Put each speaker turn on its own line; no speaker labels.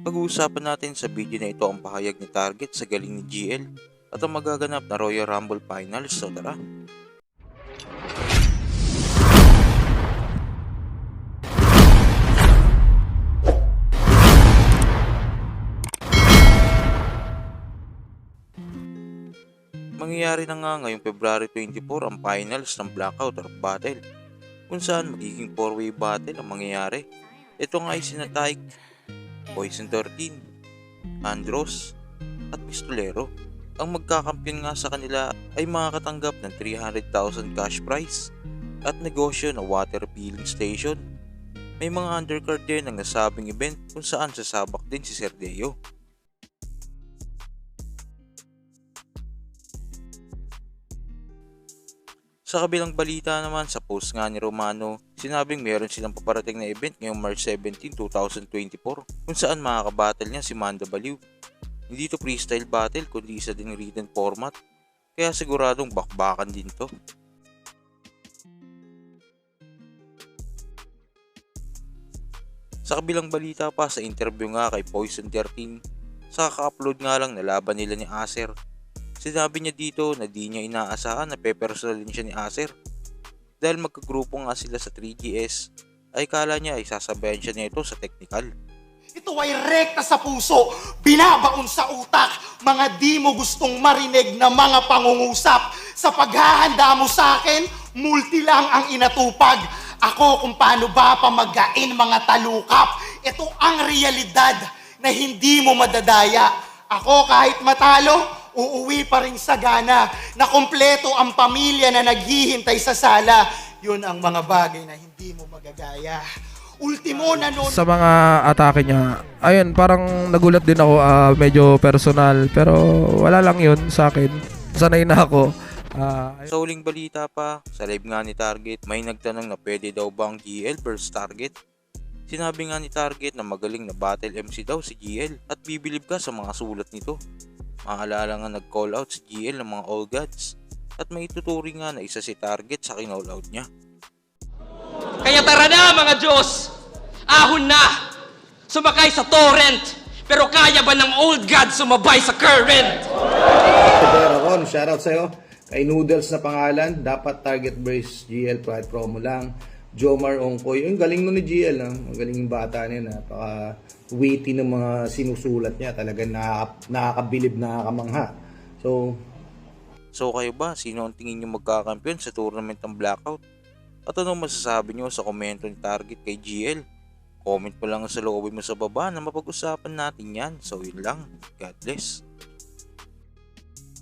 Pag-uusapan natin sa video na ito ang pahayag ni Target sa galing ni GL at ang magaganap na Royal Rumble Finals. So tara! Mangyayari na nga ngayong February 24 ang finals ng Blackout or Battle kung saan magiging 4-way battle ang mangyayari. Ito nga ay sina Tyke, Poison 13, Andros, at Pistolero. Ang magkakampiyon nga sa kanila ay makakatanggap ng 300,000 cash prize at negosyo na water filling station. May mga undercard din ang nasabing event kung saan sasabak din si Serdeo. Sa kabilang balita naman sa post nga ni Romano, sinabing meron silang paparating na event ngayong March 17, 2024 kung saan makakabattle niya si Manda Baliw. Hindi to freestyle battle kundi isa din written format kaya siguradong bakbakan din to. Sa kabilang balita pa sa interview nga kay Poison 13, sa ka-upload nga lang na laban nila ni Acer Sinabi niya dito na di niya inaasahan na pepersonalin siya ni Acer. Dahil magkagrupo nga sila sa 3GS, ay kala niya ay sasabayan siya nito sa technical.
Ito ay rekta sa puso, binabaon sa utak, mga di mo gustong marinig na mga pangungusap. Sa paghahanda mo sa akin, multi lang ang inatupag. Ako kung paano ba pamagain mga talukap. Ito ang realidad na hindi mo madadaya. Ako kahit matalo, uuwi pa rin sa gana na kompleto ang pamilya na naghihintay sa sala. Yun ang mga bagay na hindi mo magagaya. Ultimo na nun.
sa mga atake niya, ayun, parang nagulat din ako, ah, medyo personal, pero wala lang yun sa akin. Sanay na ako. Ah, ayun.
Sa huling balita pa, sa live nga ni Target, may nagtanong na pwede daw ba ang GL versus Target. Sinabi nga ni Target na magaling na battle MC daw si GL at bibilib ka sa mga sulat nito. Maalala nga nag-call out si GL ng mga All Gods at may ituturing nga na isa si Target sa kinall out niya.
Kaya tara na mga Diyos! Ahon na! Sumakay sa torrent! Pero kaya ba ng old God sumabay sa current?
Pedro Ron, shoutout sa'yo. Kay Noodles na pangalan, dapat target brace GL pride promo lang. Jomar Ongkoy, yung galing nun ni GL, no? ang galing yung bata niya, napaka witty ng mga sinusulat niya, talagang nakaka- nakakabilib, nakakamangha. So,
So kayo ba, sino ang tingin nyo magkakampiyon sa tournament ng Blackout? At anong masasabi nyo sa komento ni Target kay GL? Comment mo lang sa loobin mo sa baba na mapag-usapan natin yan. So yun lang. God bless.